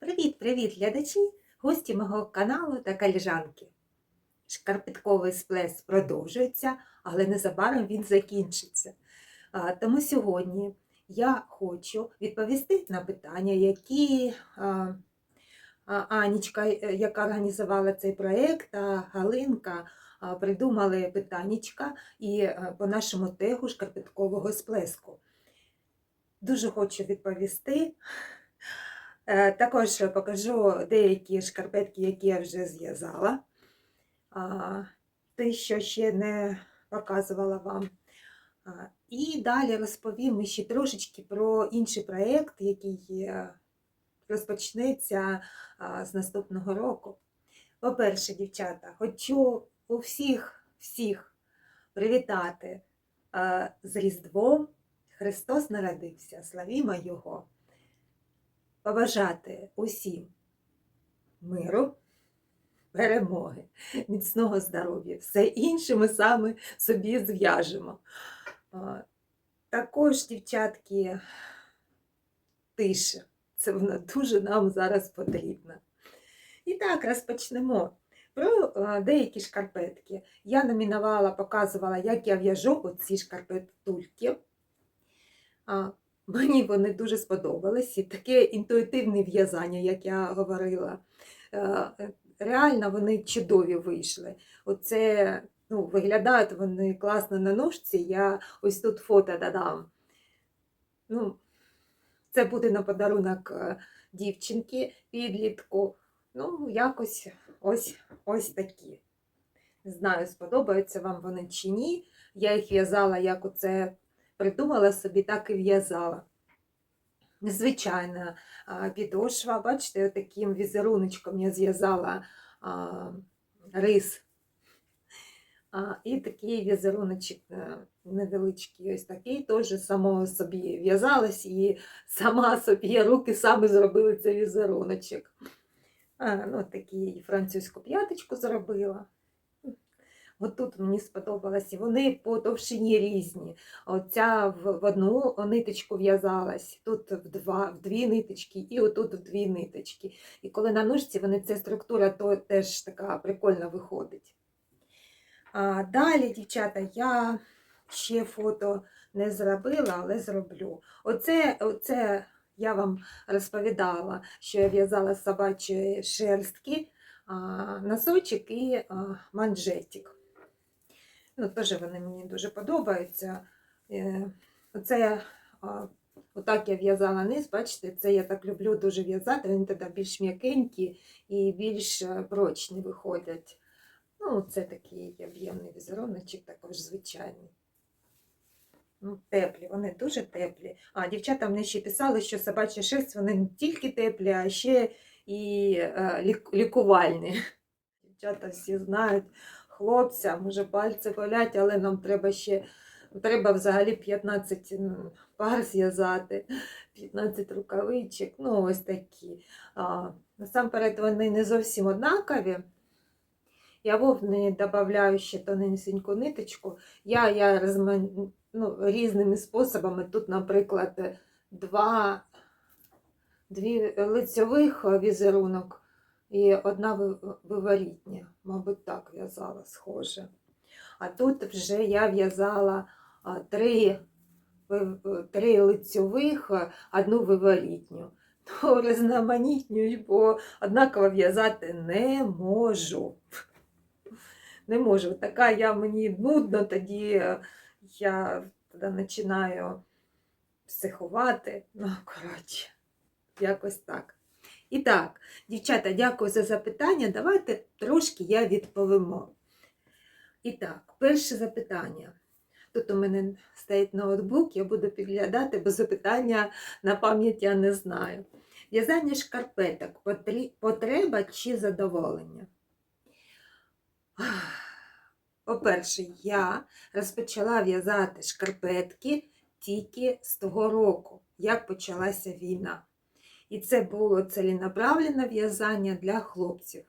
Привіт-привіт, глядачі, гості мого каналу та каліжанки. Шкарпетковий сплес продовжується, але незабаром він закінчиться. Тому сьогодні я хочу відповісти на питання, які Анічка, е, яка організувала цей проєкт, та Галинка придумали питаннячка і е, по нашому тегу шкарпеткового сплеску. Дуже хочу відповісти. Е, Також покажу деякі шкарпетки, які я вже зв'язала. Те, що ще не показувала вам. І далі розповім ще трошечки про інший проєкт, який е, розпочнеться з наступного року. По-перше, дівчата, хочу у всіх, всіх привітати е, з Різдвом. Христос народився, славімо Його! Побажати усім миру, перемоги, міцного здоров'я. Все інше ми саме собі зв'яжемо. Також, дівчатки, тиша. Це вона дуже нам зараз потрібна. І так, розпочнемо. Про деякі шкарпетки. Я номінувала, показувала, як я в'яжу оці шкарпетульки. Мені вони дуже сподобались. І таке інтуїтивне в'язання, як я говорила. Е, Реально вони чудові вийшли. Оце ну, виглядають вони класно на ножці. Я ось тут фото додам. Ну, це буде на подарунок е, дівчинки, підлітку. Ну, якось ось, ось такі. Не знаю, сподобаються вам вони чи ні. Я їх в'язала, як оце придумала собі, так і в'язала. Незвичайна підошва, бачите, таким візеруночком я зв'язала рис. А, і такий візеруночок е, невеличкий, ось такий, теж само собі в'язалась і сама собі руки саме зробили цей візеруночок. А, ну, такий французьку п'яточку зробила. Отут мені сподобалось. І вони по товщині різні. Оця в, одну ниточку в'язалась, тут в, два, в дві ниточки, і отут в дві ниточки. І коли на ножці вони ця структура то теж така прикольна виходить. А, далі, дівчата, я ще фото не зробила, але зроблю. Оце, оце я вам розповідала, що я в'язала з собачої шерстки, носочок і манжетик. Ну, теж вони мені дуже подобаються. Е, Оце отак я в'язала низ, бачите, це я так люблю дуже в'язати, вони тоді більш м'якенькі і більш е, прочні виходять. Ну, це такий об'ємний візеруночок, також звичайний. Ну, теплі, вони дуже теплі. А дівчата мені ще писали, що собача шерсть вони не тільки теплі, а ще і е, лікувальні. Дівчата всі знають, хлопцям може пальці болять, але нам треба ще треба взагалі 15 пар зв'язати, 15 рукавичок, ну ось такі. А, насамперед вони не зовсім однакові. Я вовни додаю ще тоненьку ниточку. Я, я розма... ну, різними способами. Тут, наприклад, два, дві лицьових візерунок і одна ви- виворітня. Мабуть, так в'язала схоже. А тут вже я в'язала три, три лицьових, одну виворітню. Ну, різноманітнюю, бо однаково в'язати не можу. Не можу. Така я мені нудно, тоді е, я тоді починаю психувати. Ну, коротше, якось так. І так, дівчата, дякую за запитання. Давайте трошки я відповімо. І так, перше запитання. Тут у мене стоїть ноутбук, я буду підглядати, бо запитання на пам'ять я не знаю. В'язання шкарпеток потреба чи задоволення? По-перше, я розпочала в'язати шкарпетки тільки з того року, як почалася війна. І це було ціленаправлене в'язання для хлопців.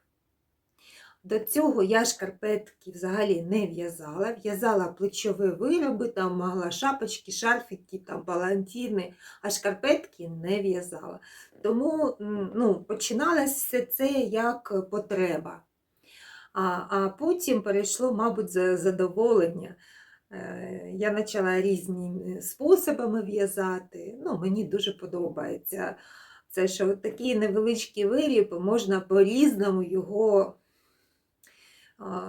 До цього я шкарпетки взагалі не в'язала. В'язала плечові вироби, там могла шапочки, шарфики, там палантіни, а шкарпетки не в'язала. Тому ну, починалось все це як потреба. А, а потім перейшло, мабуть, за задоволення. Е, Я почала різні способами в'язати. Ну, мені дуже подобається. Це що такий невеличкий виріб, можна по-різному його,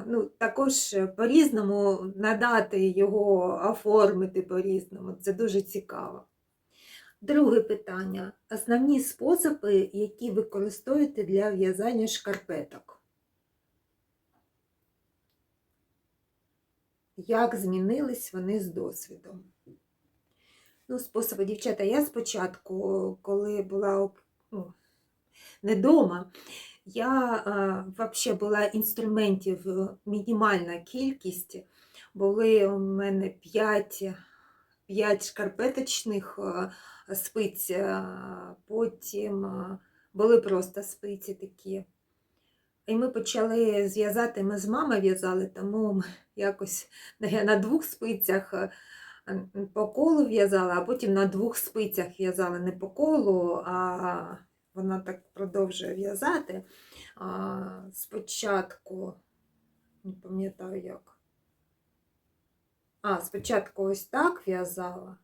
ну, також по-різному надати його, оформити по-різному. Це дуже цікаво. Друге питання. Основні способи, які використовуєте для в'язання шкарпеток. Як змінились вони з досвідом? Ну, способи, дівчата, я спочатку, коли була ну, не вдома, я взагалі була інструментів е, мінімальна кількість. Були у мене 5, 5 шкарпеточних е, спиць, е, потім були просто спиці такі. І ми почали зв'язати, ми з мамою в'язали, тому якось на двох спицях по колу в'язала, а потім на двох спицях в'язала не по колу, а вона так продовжує в'язати. Спочатку, не пам'ятаю як. А, спочатку ось так в'язала,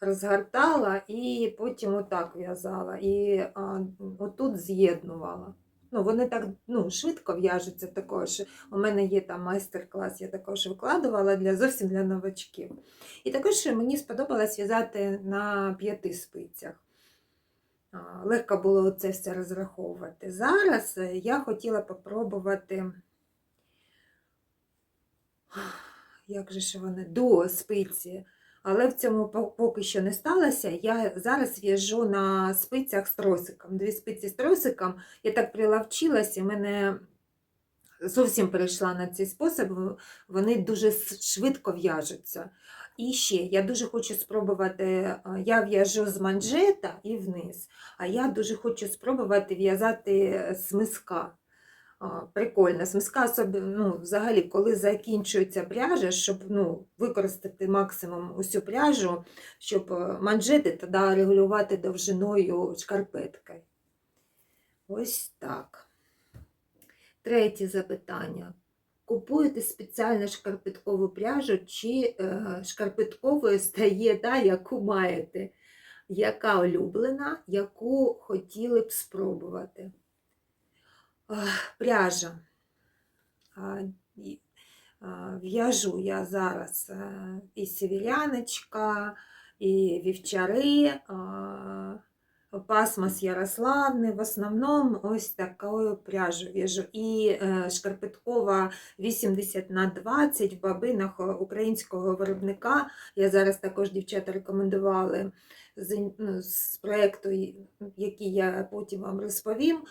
розгортала і потім отак в'язала. І а, отут з'єднувала. Ну, вони так ну, швидко в'яжуться також. У мене є там майстер-клас, я також викладувала для зовсім для новачків. І також мені сподобалось в'язати на п'яти спицях. Легко було це все розраховувати. Зараз е, я хотіла попробувати, як же ж вони, до спиці. Але в цьому поки що не сталося. Я зараз в'яжу на спицях з тросиком. Дві спиці з тросиком. Я так прилавчилася, і мене зовсім перейшла на цей спосіб. Вони дуже швидко в'яжуться. І ще я дуже хочу спробувати, я в'яжу з манжета і вниз, а я дуже хочу спробувати в'язати з миска. А, Прикольно, з ну, взагалі, коли закінчується пряжа, щоб ну, використати максимум усю пряжу, щоб е, манжети тоді регулювати довжиною шкарпетки. Ось так. Третє запитання. Купуєте спеціальну шкарпеткову пряжу, чи е, шкарпетковою стає та, яку маєте? Яка улюблена, яку хотіли б спробувати? Пряжа. В'яжу я зараз е, і сівіляночка, і вівчари, а, пасмос Ярославни. В основному ось такою пряжу в'яжу. І е, шкарпеткова 80 на 20 в бабинах українського виробника. Я зараз також дівчата рекомендували з, ну, з проєкту, який я потім вам розповім.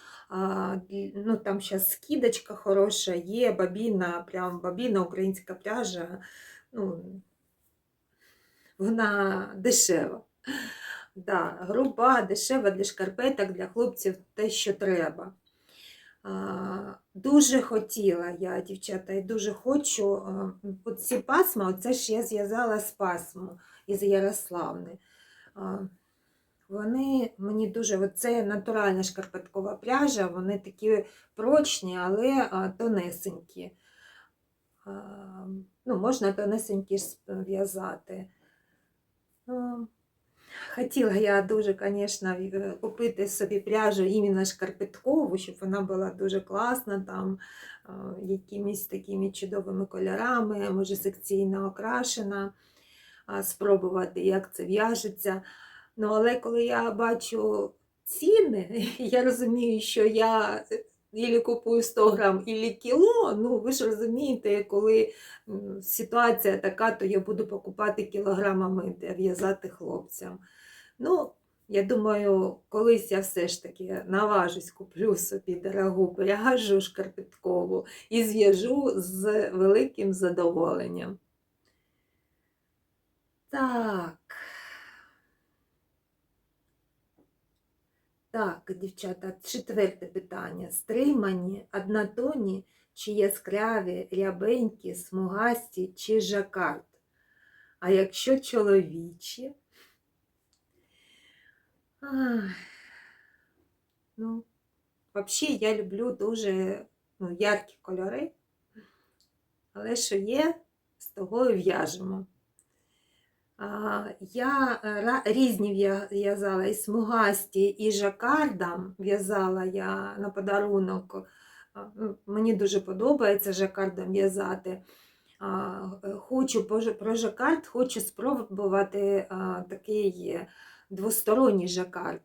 Ну, там зараз скидочка хороша, є бабіна, прям бабіна, українська пряжа. Ну, вона дешева. Да, груба, дешева для шкарпеток, для хлопців те, що треба. Дуже хотіла я, дівчата, і дуже хочу. ці пасма, оце ж я зв'язала з пасму із Ярославни. Вони мені дуже, от це натуральна шкарпеткова пряжа, вони такі прочні, але тонесенькі. Ну, можна тонесенькі ж в'язати. Хотіла я дуже, звісно, купити собі пряжу іменно шкарпеткову, щоб вона була дуже класна, там е, якимись такими чудовими кольорами, може секційно окрашена, спробувати, як це в'яжеться. Ну, але коли я бачу ціни, я розумію, що я ілі купую 100 грам, ілі кіло. Ну, ви ж розумієте, коли ситуація така, то я буду покупати кілограмами де в'язати хлопцям. Ну, я думаю, колись я все ж таки наважусь, куплю собі дорогу пряжу шкарпеткову і зв'яжу з великим задоволенням. Так. Так, дівчата, четверте питання. Стримані, однотонні чи яскраві, рябенькі, смугасті чи жакард? А якщо чоловічі? Ну, взагалі я люблю дуже ну, яркі кольори, але що є, з того і в'яжемо. Я е, різні в'язала і смугасті, і жакардом в'язала я на подарунок. Ну, Мені дуже подобається жакардом в'язати. Хочу про жакард, хочу спробувати такий двосторонній жакард.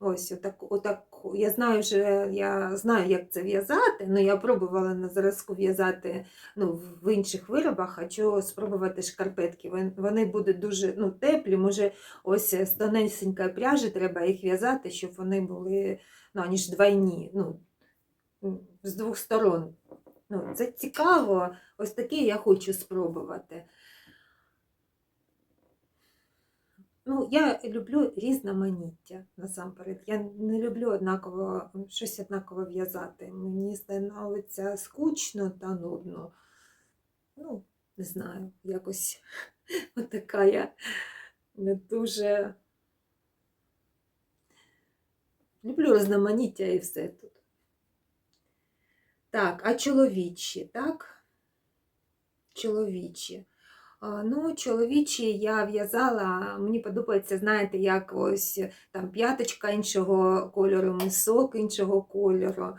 Ось отак, отак. Я знаю, вже я знаю, як це в'язати, але я пробувала на зразку в'язати ну, в інших виробах, хочу спробувати шкарпетки. Вони будуть дуже ну, теплі. Може, ось з тоненької пряжі треба їх в'язати, щоб вони були ну, аніж двойні, ну, з двох сторон. Ну, це цікаво. Ось таке я хочу спробувати. Ну, я люблю різноманіття насамперед. Я не люблю однаково щось однаково в'язати. Мені становиться скучно та нудно. Ну, не знаю, якось отака я не дуже люблю різноманіття і все тут. Так, а чоловічі, так? Чоловічі. Ну, чоловічі я в'язала, мені подобається, знаєте, як ось там п'яточка іншого кольору, мисок іншого кольору.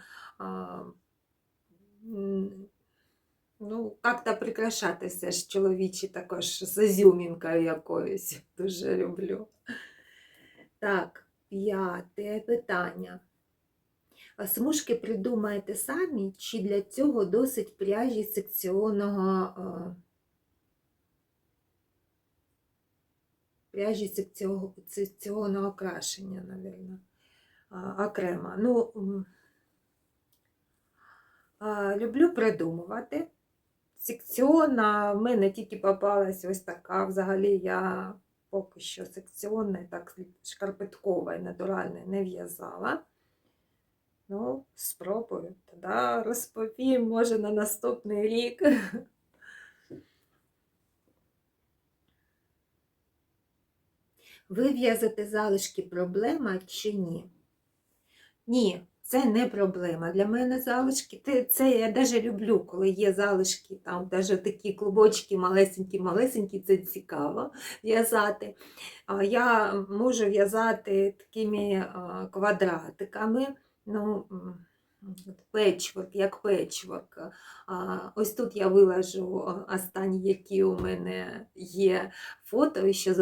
Ну, як-то прикрашати все ж чоловічі також з ізюмінкою якоюсь. Дуже люблю. Так, п'яте питання. Смужки придумаєте самі, чи для цього досить пряжі секціонного пряжі секціо- секціонного окрашення, мабуть, окремо. Ну, люблю придумувати. Секціонна в мене тільки попалась ось така. Взагалі я поки що секціонне, так шкарпеткове, натуральне не в'язала. Ну, спробую. Тоді розповім, може, на наступний рік. Вив'язати залишки проблема чи ні? Ні, це не проблема. Для мене залишки, це я навіть люблю, коли є залишки, там навіть такі клубочки малесенькі-малесенькі, це цікаво в'язати. Я можу в'язати такими квадратиками, ну, печворк, як печворк. Ось тут я виложу останні, які у мене є фото, що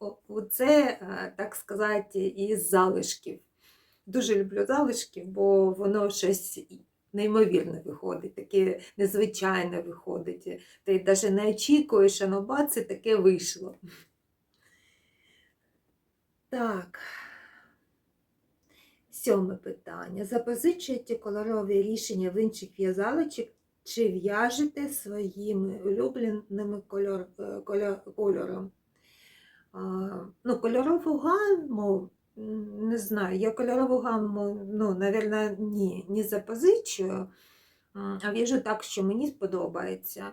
о- Оце, е, так сказати, із залишків. Дуже люблю залишки, бо воно щось неймовірне виходить, таке незвичайне виходить. Ти навіть не очікуєш, а ну бац, і таке вийшло. Так. Сьоме питання. Запозичуєте кольорові рішення в інших в'язалочок чи в'яжете своїми улюбленими кольор, е, кольор, кольором? А, ну, кольорову гамму, не знаю, я кольорову гамму, ну, навірно, ні, не запозичую, а в'яжу так, що мені сподобається.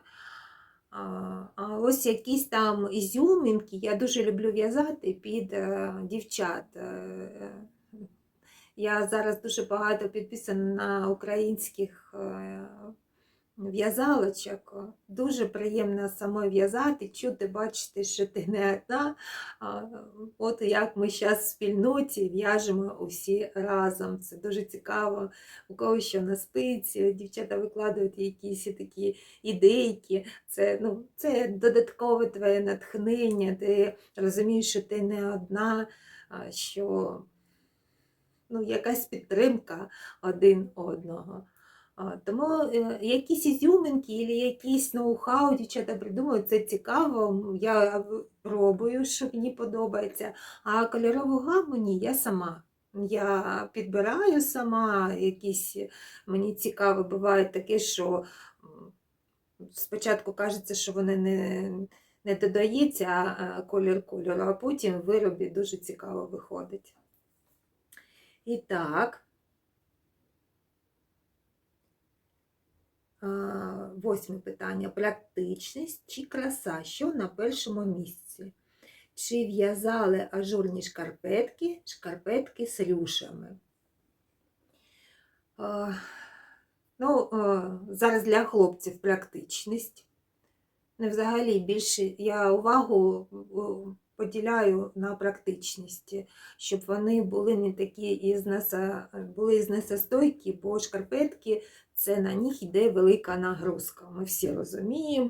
А, ось якісь там ізюмінки я дуже люблю в'язати під е, дівчат. Я зараз дуже багато підписана на українських е, в'язалочок. Дуже приємно самой в'язати, чути, бачити, що ти не одна. От як ми зараз в спільноті в'яжемо усі разом. Це дуже цікаво. У кого що на спиці, дівчата викладають якісь такі ідейки. Це, ну, це додаткове твоє натхнення, ти розумієш, що ти не одна, що ну, якась підтримка один одного. Тому е, якісь ізюминки якісь ноу-хау дівчата придумують, це цікаво. Я пробую, що мені подобається. А кольорову гаму ні, я сама. Я підбираю сама, якісь мені цікаво, буває таке, що спочатку кажеться, що вони не, не додається колір кольору, а потім в виробі дуже цікаво виходить. І так, восьме питання. Практичність чи краса? Що на першому місці? Чи в'язали ажурні шкарпетки, шкарпетки з рюшами? Ну, зараз для хлопців практичність. Не взагалі більше я увагу поділяю на практичність, щоб вони були не такі і знеса, були знесостойкі, бо шкарпетки це на них йде велика нагрузка. Ми всі розуміємо,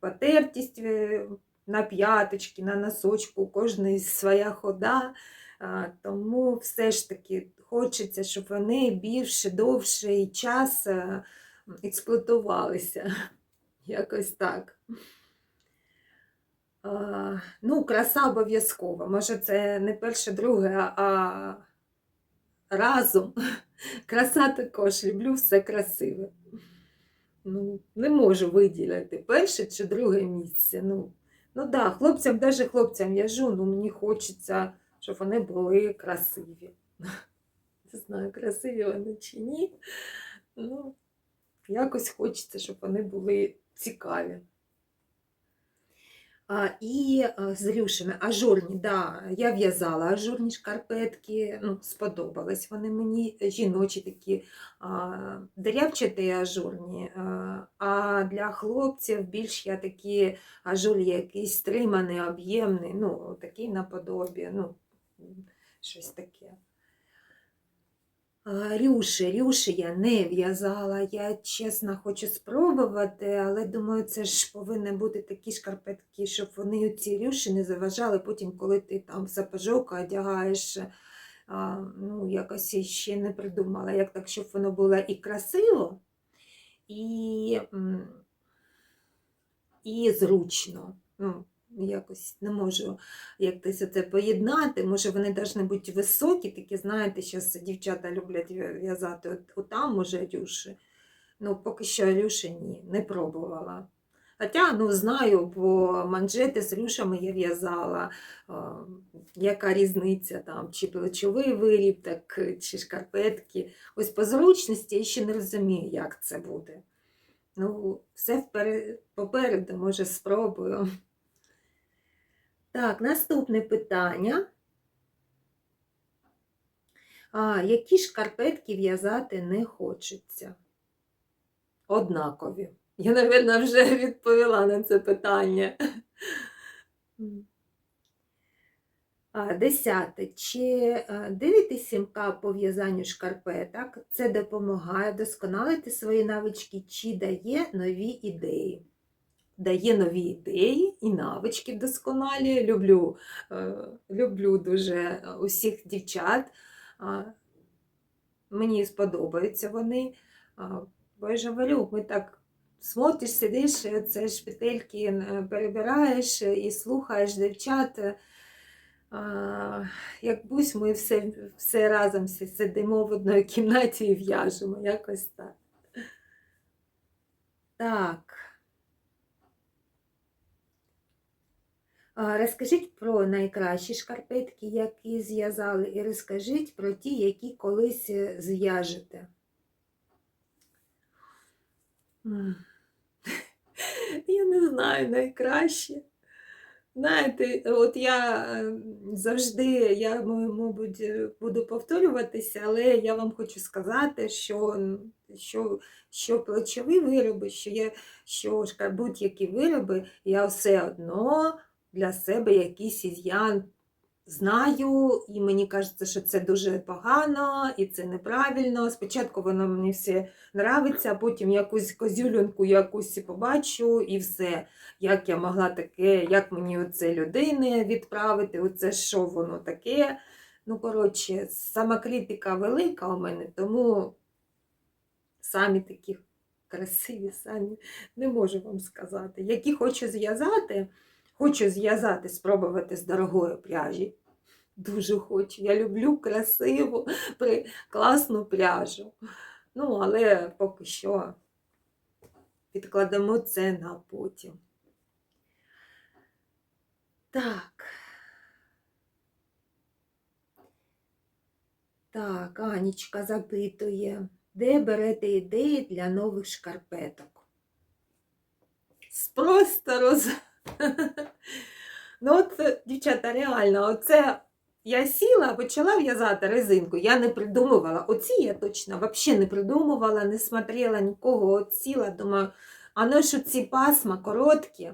потертість е, на п'яточки, на носочку, кожної своя хода. Тому все ж таки хочеться, щоб вони більше, довший час е, експлуатувалися. Якось так. Ну, краса обов'язкова. Може, це не перше, друге, а разом. Краса також люблю все красиве. Ну, не можу виділити перше чи друге місце. Ну, ну да, хлопцям, навіть хлопцям в'яжу, ну мені хочеться, щоб вони були красиві. Не знаю, красиві вони чи ні. Ну, якось хочеться, щоб вони були цікаві. І а, з рюшами ажурні, да, я в'язала ажурні шкарпетки, ну, сподобались вони мені, жіночі такі деревчаті ажурні, а, а для хлопців більш я такі ажурі якийсь стриманий, об'ємний, ну, такий наподобі, ну, щось таке. Рюші, рюші я не в'язала. Я чесно хочу спробувати, але думаю, це ж повинні бути такі шкарпетки, щоб вони ці рюші не заважали потім, коли ти там сапожок одягаєш. А, ну, якось ще не придумала, як так, щоб воно було і красиво, і, і зручно. Ну, якось не можу якось це поєднати. Може, вони повинні бути високі, такі, знаєте, зараз дівчата люблять в'язати от, отам, може, рюші. Ну, поки що рюші ні, не пробувала. Хоча, ну, знаю, бо манжети з рюшами я в'язала, яка різниця там, чи плечовий виріб, так, чи шкарпетки. Ось по зручності я ще не розумію, як це буде. Ну, все попереду, може, спробую. Так, наступне питання. А, які шкарпетки в'язати не хочеться? Однакові. Я, мабуть, вже відповіла на це питання. Десяте. Чи дивитесь сімка по в'язанню шкарпеток? Це допомагає вдосконалити свої навички чи дає нові ідеї? Дає нові ідеї і навички вдосконалює. Люблю, е, люблю дуже усіх дівчат. Мені сподобаються вони. А, Бо я ж говорю, ми так смотриш, сидиш, це ж петельки е, перебираєш і слухаєш дівчат. Якбусь ми все, все разом сидимо в одній кімнаті і в'яжемо, якось так. Так. А, Розкажіть про найкращі шкарпетки, які зв'язали, і розкажіть про ті, які колись е, зв'яжете. Я не знаю найкраще. Знаєте, от я е, завжди, я, мабуть, е, буду повторюватися, але я вам хочу сказати, що, що, що плечові вироби, що, я, що будь-які вироби, я все одно для себе якийсь із'ян знаю, і мені кажеться, що це дуже погано і це неправильно. Спочатку воно мені все нравиться, а потім якусь козюлянку якусь побачу і все. Як я могла таке, як мені оце людини відправити, оце що воно таке. Ну, коротше, самокритика велика у мене, тому самі такі красиві, самі не можу вам сказати. Які хочу зв'язати, хочу зв'язати, спробувати з дорогої пряжі. Дуже хочу. Я люблю красиву, класну пряжу. Ну, але поки що відкладемо це на потім. Так. Так, Анічка запитує, де берете ідеї для нових шкарпеток? Просто роз... Ну, от, е, дівчата, реально, оце я сіла, почала в'язати резинку. Я не придумувала. Оці я точно взагалі не придумувала, не смотрела нікого. От сіла, думаю, а ну що ці пасма короткі,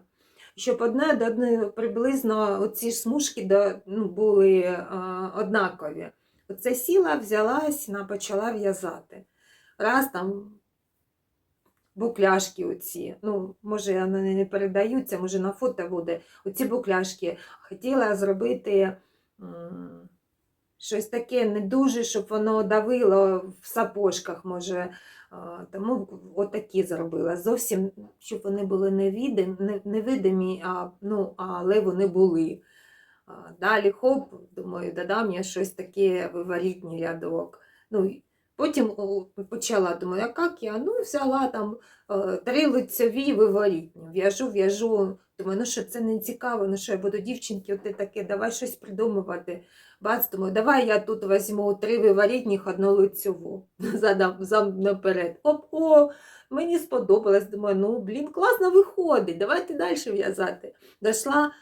щоб одне до одної приблизно оці ж смужки до, ну, були е, однакові. Оце сіла, взялась, почала в'язати. Раз там букляшки оці, ну, може, вони не передаються, може на фото буде. Оці букляшки. Хотіла зробити щось таке не дуже, щоб воно давило в сапожках, може. Тому отакі зробила. Зовсім, щоб вони були невидимі, не- невидимі, а, ну, але вони були. Далі хоп, думаю, додам я щось таке виворітній рядок. Ну, потім почала, думаю, а як я? Ну, взяла там е, три лицеві виворітні. В'яжу, в'яжу. Думаю, ну що це не цікаво, ну що я буду дівчинки, от таке, давай щось придумувати. Бац, думаю, давай я тут візьму три виворітніх, одну лицеву. Задам зам наперед. Оп, о, мені сподобалось. Думаю, ну блін, класно виходить, давайте далі в'язати. Дійшла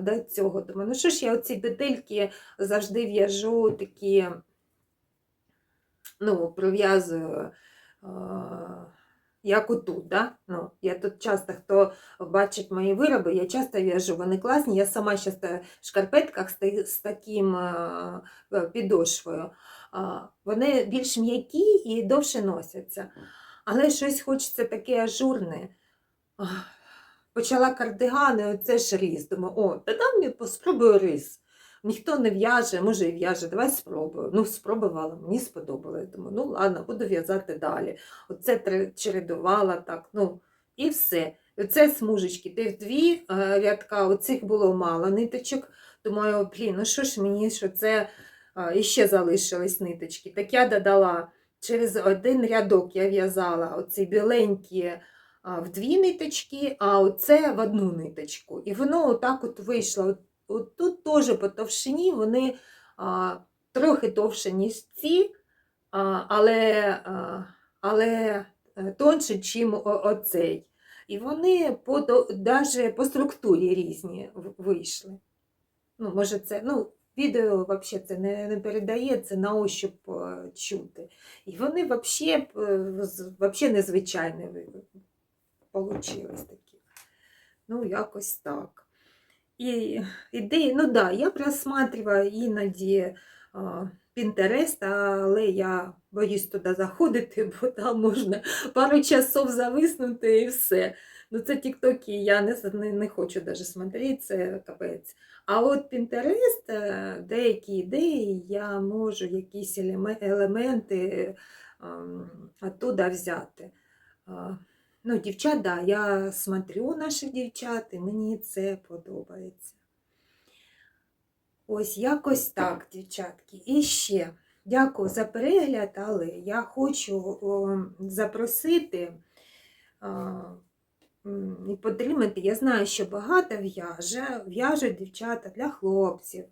до цього. Думаю, ну що ж я оці детельки завжди в'яжу такі, ну, пров'язую. а, Як отут, да? ну, я тут часто, хто бачить мої вироби, я часто в'яжу, вони класні. Я сама зараз в шкарпетках з, з таким е, підошвою. Вони більш м'які і довше носяться. Але щось хочеться таке ажурне. Почала кардигани, оце ж різ. Думаю, о, та дам я спробую рис. Ніхто не в'яже, може і в'яже, давай спробую. Ну, спробувала, мені сподобалось. Думаю, ну ладно, буду в'язати далі. Оце чередувала так, ну, і все. Оце смужечки, ти дві е, рядка, оцих було мало ниточок. Думаю, блін, ну що ж мені, що це е, іще залишились ниточки. Так я додала через один рядок я в'язала оці біленькі в дві ниточки, а оце в одну ниточку. І воно отак от вийшло. От, тут теж по товщині вони а, трохи товще, ніж ці, а, але, а, але е, тонше, ніж оцей. І вони по, даже по структурі різні вийшли. Ну, може, це, ну, відео взагалі це не, не передається на ощуп е, чути. І вони взагалі, взагалі незвичайні ви- получились такі. Ну, якось так. І ідеї, ну да, я просматриваю іноді Pinterest, але я боюсь туди заходити, бо там можна пару часов зависнути і все. Ну, це тіктоки, я не, не, не хочу навіть смотрети, це капець. А от е, деякі ідеї, я можу якісь елементи ем, оттуда взяти. Ну, дівчат, да, я смотрю наших дівчат, і мені це подобається. Ось якось так, дівчатки. І ще дякую за перегляд, але я хочу о, запросити м, і підтримати. Я знаю, що багато в'яже, в'яжуть дівчата для хлопців,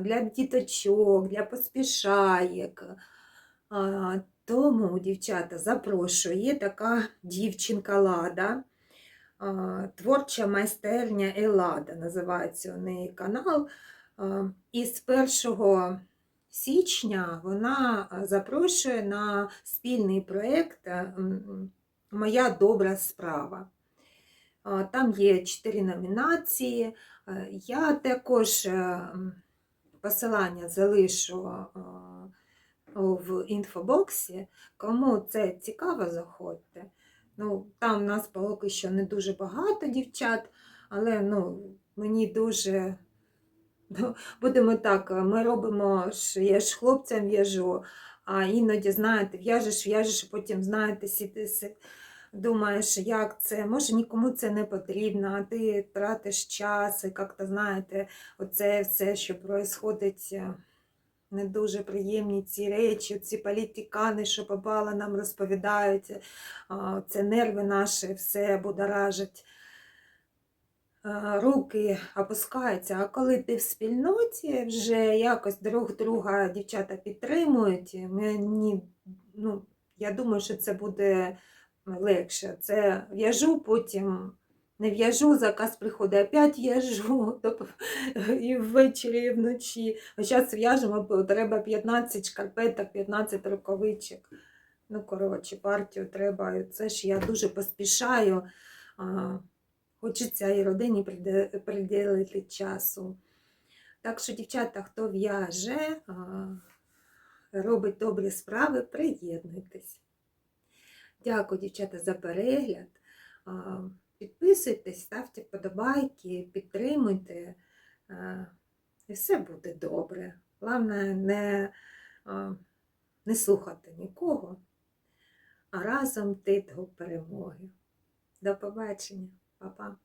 для діточок, для поспішаєк. Тому, дівчата, запрошую, є така дівчинка Лада, творча майстерня Елада, називається у неї канал. І з 1 січня вона запрошує на спільний проєкт Моя добра справа. Там є чотири номінації. Я також е, посилання залишу в інфобоксі. Кому це цікаво, заходьте. Ну, там нас поки що не дуже багато дівчат, але ну, мені дуже. Ну, будемо так, ми робимо, я ж хлопцям в'яжу, а іноді, знаєте, в'яжеш, в'яжеш, потім, знаєте, сітиси. думаєш, як це, може нікому це не потрібно, а ти тратиш час, і як-то, знаєте, оце все, що відбувається, не дуже приємні ці речі, ці політикани, що попало, нам розповідають, це нерви наші, все будоражать. е, руки опускаються, а коли ти в спільноті, вже якось друг друга дівчата підтримують, мені, ну, я думаю, що це буде легше. Це в'яжу, потім не в'яжу, заказ приходить, опять в'яжу, тобто і ввечері, і вночі. А зараз в'яжемо, бо треба 15 шкарпеток, 15 рукавичок. Ну, коротше, партію треба. Це ж я дуже поспішаю. Хочеться і родині приділити часу. Так що, дівчата, хто в'яже, робить добрі справи, приєднуйтесь. Дякую, дівчата, за перегляд. Підписуйтесь, ставте подобайки, підтримуйте. І все буде добре. Головне не, не слухати нікого, а разом йти до перемоги. До побачення, Па-па.